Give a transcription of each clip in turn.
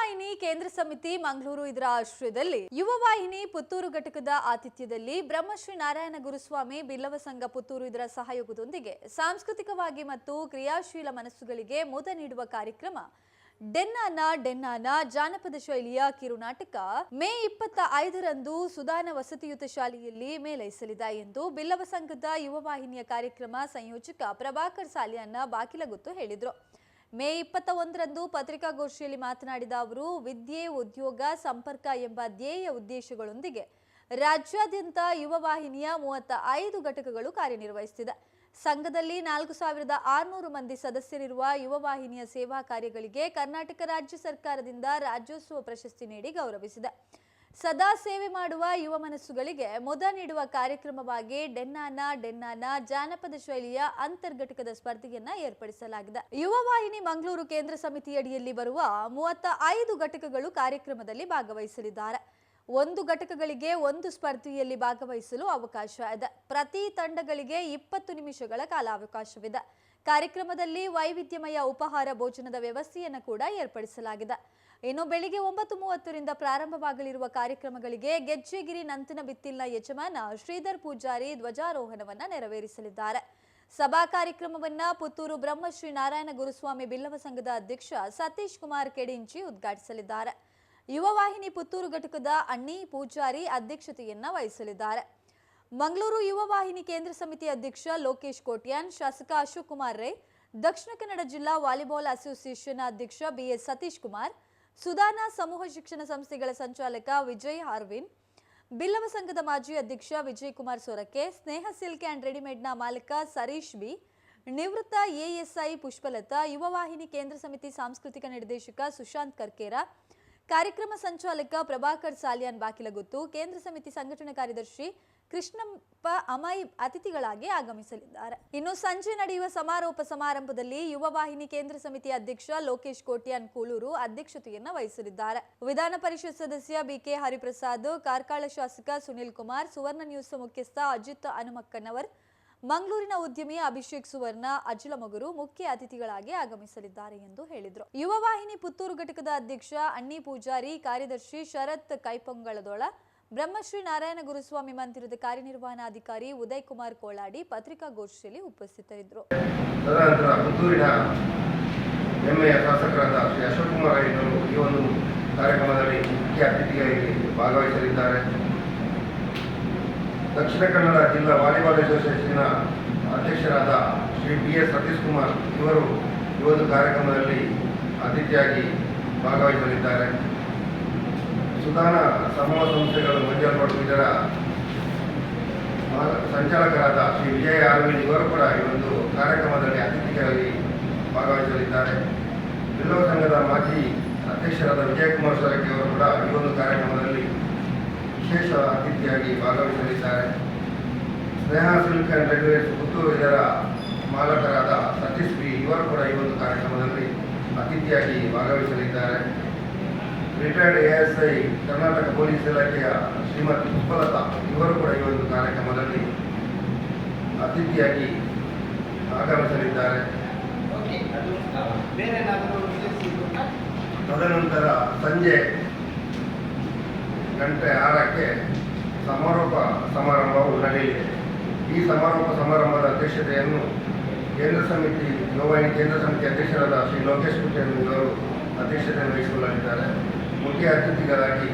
ವಾಹಿನಿ ಕೇಂದ್ರ ಸಮಿತಿ ಮಂಗಳೂರು ಇದರ ಆಶ್ರಯದಲ್ಲಿ ಯುವ ವಾಹಿನಿ ಪುತ್ತೂರು ಘಟಕದ ಆತಿಥ್ಯದಲ್ಲಿ ಬ್ರಹ್ಮಶ್ರೀ ನಾರಾಯಣ ಗುರುಸ್ವಾಮಿ ಬಿಲ್ಲವ ಸಂಘ ಪುತ್ತೂರು ಇದರ ಸಹಯೋಗದೊಂದಿಗೆ ಸಾಂಸ್ಕೃತಿಕವಾಗಿ ಮತ್ತು ಕ್ರಿಯಾಶೀಲ ಮನಸ್ಸುಗಳಿಗೆ ಮುದ ನೀಡುವ ಕಾರ್ಯಕ್ರಮ ಡೆನ್ನಾನ ಡೆನ್ನಾನ ಜಾನಪದ ಶೈಲಿಯ ಕಿರುನಾಟಕ ಮೇ ಇಪ್ಪತ್ತ ಐದರಂದು ಸುದಾನ ವಸತಿಯುತ ಶಾಲೆಯಲ್ಲಿ ಮೇಲೈಸಲಿದೆ ಎಂದು ಬಿಲ್ಲವ ಸಂಘದ ಯುವ ವಾಹಿನಿಯ ಕಾರ್ಯಕ್ರಮ ಸಂಯೋಜಕ ಪ್ರಭಾಕರ್ ಸಾಲಿಯನ್ನ ಬಾಕಿಲಗುತ್ತು ಹೇಳಿದರು. ಮೇ ಇಪ್ಪತ್ತ ಒಂದರಂದು ಪತ್ರಿಕಾಗೋಷ್ಠಿಯಲ್ಲಿ ಮಾತನಾಡಿದ ಅವರು, ವಿದ್ಯೆ, ಉದ್ಯೋಗ, ಸಂಪರ್ಕ ಎಂಬ ಧ್ಯೇಯ ಉದ್ದೇಶಗಳೊಂದಿಗೆ ರಾಜ್ಯಾದ್ಯಂತ ಯುವ ವಾಹಿನಿಯ ಮೂವತ್ತ ಐದು ಘಟಕಗಳು ಕಾರ್ಯನಿರ್ವಹಿಸುತ್ತಿದೆ. ಸಂಘದಲ್ಲಿ ನಾಲ್ಕು ಸಾವಿರದ ಆರುನೂರು ಮಂದಿ ಸದಸ್ಯರಿರುವ ಯುವ ವಾಹಿನಿಯ ಸೇವಾ ಕಾರ್ಯಗಳಿಗೆ ಕರ್ನಾಟಕ ರಾಜ್ಯ ಸರ್ಕಾರದಿಂದ ರಾಜ್ಯೋತ್ಸವ ಪ್ರಶಸ್ತಿ ನೀಡಿ ಗೌರವಿಸಿದೆ. ಸದಾ ಸೇವೆ ಮಾಡುವ ಯುವ ಮನಸ್ಸುಗಳಿಗೆ ಮೊದ ನೀಡುವ ಕಾರ್ಯಕ್ರಮವಾಗಿ ಡೆನ್ನಾನ ಡೆನ್ನಾನ ಜಾನಪದ ಶೈಲಿಯ ಅಂತರ್ಘಟಕದ ಸ್ಪರ್ಧೆಯನ್ನ ಏರ್ಪಡಿಸಲಾಗಿದೆ. ಯುವ ವಾಹಿನಿ ಮಂಗಳೂರು ಕೇಂದ್ರ ಸಮಿತಿಯಡಿಯಲ್ಲಿ ಬರುವ ಮೂವತ್ತ ಐದು ಘಟಕಗಳು ಕಾರ್ಯಕ್ರಮದಲ್ಲಿ ಭಾಗವಹಿಸಲಿದ್ದಾರೆ. ಒಂದು ಘಟಕಗಳಿಗೆ ಒಂದು ಸ್ಪರ್ಧೆಯಲ್ಲಿ ಭಾಗವಹಿಸಲು ಅವಕಾಶ ಇದೆ. ಪ್ರತಿ ತಂಡಗಳಿಗೆ ಇಪ್ಪತ್ತು ನಿಮಿಷಗಳ ಕಾಲಾವಕಾಶವಿದೆ. ಕಾರ್ಯಕ್ರಮದಲ್ಲಿ ವೈವಿಧ್ಯಮಯ ಉಪಹಾರ, ಭೋಜನದ ವ್ಯವಸ್ಥೆಯನ್ನು ಕೂಡ ಏರ್ಪಡಿಸಲಾಗಿದೆ. ಇನ್ನು ಬೆಳಿಗ್ಗೆ ಒಂಬತ್ತು ಮೂವತ್ತರಿಂದ ಪ್ರಾರಂಭವಾಗಲಿರುವ ಕಾರ್ಯಕ್ರಮಗಳಿಗೆ ಗೆಜ್ಜೆಗಿರಿ ನಂತನ ಬಿತ್ತಿಲ್ನ ಯಜಮಾನ ಶ್ರೀಧರ್ ಪೂಜಾರಿ ಧ್ವಜಾರೋಹಣವನ್ನ ನೆರವೇರಿಸಲಿದ್ದಾರೆ. ಸಭಾ ಕಾರ್ಯಕ್ರಮವನ್ನ ಪುತ್ತೂರು ಬ್ರಹ್ಮಶ್ರೀ ನಾರಾಯಣ ಗುರುಸ್ವಾಮಿ ಬಿಲ್ಲವ ಸಂಘದ ಅಧ್ಯಕ್ಷ ಸತೀಶ್ ಕುಮಾರ್ ಕೆಡಿಂಚಿ ಉದ್ಘಾಟಿಸಲಿದ್ದಾರೆ. ಯುವ ವಾಹಿನಿ ಪುತ್ತೂರು ಘಟಕದ ಅಣ್ಣಿ ಪೂಜಾರಿ ಅಧ್ಯಕ್ಷತೆಯನ್ನ ವಹಿಸಲಿದ್ದಾರೆ. ಮಂಗಳೂರು ಯುವ ವಾಹಿನಿ ಕೇಂದ್ರ ಸಮಿತಿ ಅಧ್ಯಕ್ಷ ಲೋಕೇಶ್ ಕೋಟ್ಯಾನ್, ಶಾಸಕ ಅಶೋಕ್ ಕುಮಾರ್ ರೈ, ದಕ್ಷಿಣ ಕನ್ನಡ ಜಿಲ್ಲಾ ವಾಲಿಬಾಲ್ ಅಸೋಸಿಯೇಷನ್ ಅಧ್ಯಕ್ಷ ಬಿಎಸ್ ಸತೀಶ್ ಕುಮಾರ್ ಸುದಾನ ಸಮೂಹ ಶಿಕ್ಷಣ ಸಂಸ್ಥೆಗಳ ಸಂಚಾಲಕ ವಿಜಯ್ ಹಾರ್ವಿನ್, ಬಿಲ್ಲವ ಸಂಘದ ಮಾಜಿ ಅಧ್ಯಕ್ಷ ವಿಜಯ್ ಕುಮಾರ್ ಸೊರಕೆ, ಸ್ನೇಹ ಸಿಲ್ಕ್ ಅಂಡ್ ರೆಡಿಮೇಡ್ನ ಮಾಲಕ ಸರೀಶ್ ಬಿ, ನಿವೃತ್ತ ಎಎಸ್ಐ ಪುಷ್ಪಲತಾ, ಯುವ ವಾಹಿನಿ ಕೇಂದ್ರ ಸಮಿತಿ ಸಾಂಸ್ಕೃತಿಕ ನಿರ್ದೇಶಕ ಸುಶಾಂತ್ ಕರ್ಕೇರ ಕಾರ್ಯಕ್ರಮ ಸಂಚಾಲಕ ಪ್ರಭಾಕರ್ ಸಾಲಿಯಾನ್ ಬಾಕಿಲಗುತ್ತು. ಕೇಂದ್ರ ಸಮಿತಿ ಸಂಘಟನಾ ಕಾರ್ಯದರ್ಶಿ ಕೃಷ್ಣಪ್ಪ ಅಮೈ ಅತಿಥಿಗಳಾಗಿ ಆಗಮಿಸಲಿದ್ದಾರೆ. ಇನ್ನು ಸಂಜೆ ನಡೆಯುವ ಸಮಾರೋಪ ಸಮಾರಂಭದಲ್ಲಿ ಯುವ ವಾಹಿನಿ ಕೇಂದ್ರ ಸಮಿತಿ ಅಧ್ಯಕ್ಷ ಲೋಕೇಶ್ ಕೋಟ್ಯಾನ್ ಕೂಳೂರು ಅಧ್ಯಕ್ಷತೆಯನ್ನು ವಹಿಸಲಿದ್ದಾರೆ. ವಿಧಾನ ಪರಿಷತ್ ಸದಸ್ಯ ಬಿಕೆ ಹರಿಪ್ರಸಾದ್, ಕಾರ್ಕಳ ಶಾಸಕ ಸುನಿಲ್ ಕುಮಾರ್, ಸುವರ್ಣ ನ್ಯೂಸ್ ಮುಖ್ಯಸ್ಥ ಅಜಿತ್ ಹನುಮಕ್ಕನವರ್ ಮಂಗಳೂರಿನ ಉದ್ಯಮಿ ಅಭಿಷೇಕ್ ಸುವರ್ಣ ಮಗರು ಮುಖ್ಯ ಅತಿಥಿಗಳಾಗಿ ಆಗಮಿಸಲಿದ್ದಾರೆ ಎಂದು ಹೇಳಿದರು. ಯುವ ವಾಹಿನಿ ಪುತ್ತೂರು ಘಟಕದ ಅಧ್ಯಕ್ಷ, ಅಣ್ಣಿ ಪೂಜಾರಿ, ಕಾರ್ಯದರ್ಶಿ ಶರತ್ ಕೈಪೊಂಗಳದೊಳ, ಬ್ರಹ್ಮಶ್ರೀ ನಾರಾಯಣ ಗುರುಸ್ವಾಮಿ ಮಂದಿರದ ಕಾರ್ಯನಿರ್ವಹಣಾಧಿಕಾರಿ ಉದಯ್ ಕುಮಾರ್ ಕೋಳಾಡಿ ಪತ್ರಿಕಾಗೋಷ್ಠಿಯಲ್ಲಿ ಉಪಸ್ಥಿತರಿದ್ದರು. ಹೆಮ್ಮೆಯ ಶಾಸಕರಾದ ಶ್ರೀ ಅಶೋಕ್ ಕುಮಾರ್ ಅವರು ಈ ಒಂದು ಕಾರ್ಯಕ್ರಮದಲ್ಲಿ ಮುಖ್ಯ ಅತಿಥಿಯಾಗಿ ಭಾಗವಹಿಸಲಿದ್ದಾರೆ. ದಕ್ಷಿಣ ಕನ್ನಡ ಜಿಲ್ಲಾ ವಾಲಿಬಾಲ್ ಅಸೋಸಿಯೇಷನ್ನ ಅಧ್ಯಕ್ಷರಾದ ಶ್ರೀ ಬಿ ಎಸ್ ಸತೀಶ್ ಕುಮಾರ್ ಇವರು ಈ ಒಂದು ಕಾರ್ಯಕ್ರಮದಲ್ಲಿ ಅತಿಥಿಯಾಗಿ ಭಾಗವಹಿಸಲಿದ್ದಾರೆ. ಸುಧಾನ ಸಮೂಹ ಸಂಸ್ಥೆಗಳು ಮಂಜಲ್ಪಟ್ಟು ಇದರ ಸಂಚಾಲಕರಾದ ಶ್ರೀ ವಿಜಯ ಅರವಿಂದ್ ಇವರು ಕೂಡ ಈ ಒಂದು ಕಾರ್ಯಕ್ರಮದಲ್ಲಿ ಅತಿಥಿಗಳಲ್ಲಿ ಭಾಗವಹಿಸಲಿದ್ದಾರೆ. ಬಿಲ್ಲವ ಸಂಘದ ಮಾಜಿ ಅಧ್ಯಕ್ಷರಾದ ವಿಜಯಕುಮಾರ್ ಸೊರಕೆ ಅವರು ಕೂಡ ಈ ಒಂದು ಕಾರ್ಯಕ್ರಮದಲ್ಲಿ ವಿಶೇಷ ಅತಿಥಿಯಾಗಿ ಭಾಗವಹಿಸಲಿದ್ದಾರೆ. ಸ್ನೇಹ ಸಿಲ್ಕ್ ಆ್ಯಂಡ್ ರೆಡ್ವೇಸ್ ಪುತ್ತೂರು ಇದರ ಮಾಲಕರಾದ ಸತೀಶ್ ಬಿ. ಇವರು ಕೂಡ ಈ ಒಂದು ಕಾರ್ಯಕ್ರಮದಲ್ಲಿ ಅತಿಥಿಯಾಗಿ ಭಾಗವಹಿಸಲಿದ್ದಾರೆ. Retired A S I Karnataka police ಇಲಾಖೆಯ ಶ್ರೀಮತಿ ಪುಷ್ಪಲತಾ ಇವರು ಕೂಡ ಈ ಒಂದು ಕಾರ್ಯಕ್ರಮದಲ್ಲಿ ಅತಿಥಿಯಾಗಿ ಆಗಮಿಸಲಿದ್ದಾರೆ ತದನಂತರ ಸಂಜೆ ಗಂಟೆ ಆರಕ್ಕೆ ಸಮಾರೋಪ ಸಮಾರಂಭವು ನಡೆಯಲಿದೆ ಈ ಸಮಾರೋಪ ಸಮಾರಂಭದ ಅಧ್ಯಕ್ಷತೆಯನ್ನು ಕೇಂದ್ರ ಸಮಿತಿ ಯುವವಾಹಿನಿ ಕೇಂದ್ರ ಸಮಿತಿ ಅಧ್ಯಕ್ಷರಾದ ಶ್ರೀ ಲೋಕೇಶ್ ಅವರು ಅಧ್ಯಕ್ಷತೆಯನ್ನು ವಹಿಸಿಕೊಳ್ಳಲಿದ್ದಾರೆ. ಮುಖ್ಯ ಅತಿಥಿಗಳಾಗಿ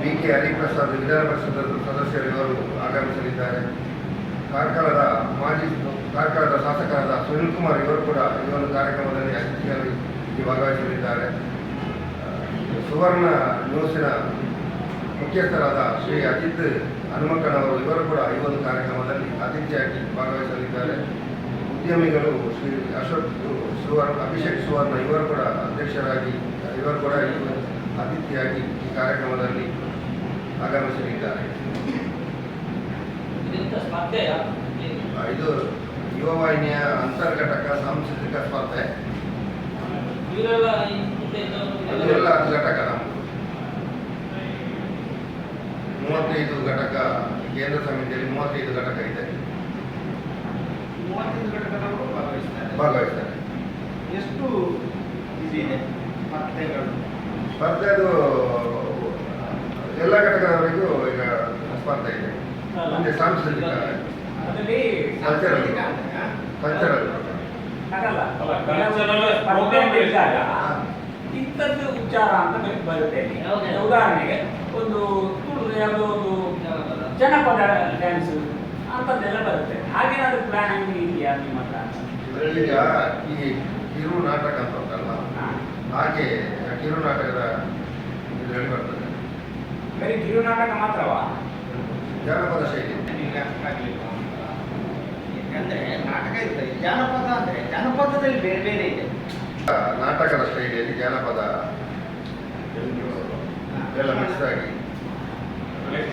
ಬಿ ಕೆ ಹರಿಪ್ರಸಾದ್ ವಿಧಾನ ಪರಿಷತ್ ಸದಸ್ಯರು ಇವರು ಆಗಮಿಸಲಿದ್ದಾರೆ. ಕಾರ್ಕಳದ ಮಾಜಿ ಕಾರ್ಕಳದ ಶಾಸಕರಾದ ಸುನಿಲ್ ಕುಮಾರ್ ಇವರು ಕೂಡ ಈ ಒಂದು ಕಾರ್ಯಕ್ರಮದಲ್ಲಿ ಅತಿಥಿಯಾಗಿ ಭಾಗವಹಿಸಲಿದ್ದಾರೆ. ಸುವರ್ಣ ನ್ಯೂಸಿನ ಮುಖ್ಯಸ್ಥರಾದ ಶ್ರೀ ಅಜಿತ್ ಹನುಮಕ್ಕನವರು ಇವರು ಕೂಡ ಈ ಒಂದು ಕಾರ್ಯಕ್ರಮದಲ್ಲಿ ಅತಿಥಿಯಾಗಿ ಭಾಗವಹಿಸಲಿದ್ದಾರೆ. ಉದ್ಯಮಿಗಳು ಶ್ರೀ ಅಶೋಕ್ ಸುವರ್ಣ ಅಭಿಷೇಕ್ ಸುವರ್ಣ ಇವರು ಕೂಡ ಅಧ್ಯಕ್ಷರಾಗಿ ಇವರು ಕೂಡ ಈ ಒಂದು ಅತಿಥಿಯಾಗಿ ಈ ಕಾರ್ಯಕ್ರಮದಲ್ಲಿ ಆಗಮಿಸಲಿದ್ದಾರೆ. ಇದು ಯುವ ವಾಹಿನಿಯ ಅಂತರ್ಘಟಕ ಸಾಂಸ್ಕೃತಿಕ ಸ್ಪರ್ಧೆ. ಎಲ್ಲ ಘಟಕ ನಮ್ಮದು ಮೂವತ್ತೈದು ಘಟಕ ಕೇಂದ್ರ ಸಮಿತಿಯಲ್ಲಿ ಮೂವತ್ತೈದು ಘಟಕ ಇದೆ. ಮೂವತ್ತೈದು ಘಟಕದವರು ಭಾಗವಹಿಸ್ತಾರೆ. ಭಾಗವಹಿಸ್ತಾರೆ. ಎಷ್ಟು ಇದು ಇದೆ? ಸ್ಪರ್ಧೆಗಳು. ಸ್ಪರ್ಧೆ ಅದು ಎಲ್ಲ ಘಟಕದವರೆಗೂ ಈಗ ಸ್ಪರ್ಧೆ ಇದೆ. ಮುಂದೆ ಸಾಂಸ್ಕೃತಿಕ. ಕಲ್ಚರಲ್ ಕಲ್ಚರಲ್ ಇಂಥದ್ದು ಉಚ್ಚಾರ ಅಂತ ನಮಗೆ ಬರುತ್ತೆ. ಉದಾಹರಣೆಗೆ ಒಂದು ತುಳು ಯಾವುದೋ ಒಂದು ಜನಪದ. ಡ್ಯಾನ್ಸ್ ಅಂಥದ್ದೆಲ್ಲ ಬರುತ್ತೆ. ಹಾಗೇನಾದ್ರೂ ಪ್ಲಾನ್ ಇದೆಯಾ ನಿಮ್ಮ ಹತ್ರ? ಈಗ ಈ ಕಿರು ನಾಟಕ ಅಂತ ಉಂಟಲ್ಲ. ಹಾಗೆ ಕಿರು ನಾಟಕದ ಇದರಲ್ಲಿ ಬರ್ತದೆ. ಬರೀ ಕಿರು ನಾಟಕ ಮಾತ್ರವಾ? ಜಾನಪದ ಶೈಲಿ. ಯಾಕಂದ್ರೆ ನಾಟಕ ಇರ್ತದೆ. ಜಾನಪದ ಅಂದ್ರೆ ಜಾನಪದದಲ್ಲಿ ಬೇರೆ ಬೇರೆ ಇದೆ. ನಾಟಕದ ಶೈಲಿಯಲ್ಲಿ ಜಾನಪದ ಎಲ್ಲ ಮಿಕ್ಸ್ ಆಗಿ.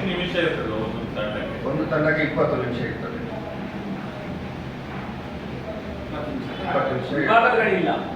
ನಿಮಿಷ ಇರ್ತದೆ ಒಂದು ತಂಡಕ್ಕೆ? ಒಂದು ತಂಡಕ್ಕೆ ಇಪ್ಪತ್ತು ನಿಮಿಷ ಇರ್ತದೆ. ಇಪ್ಪತ್ತು ನಿಮಿಷ.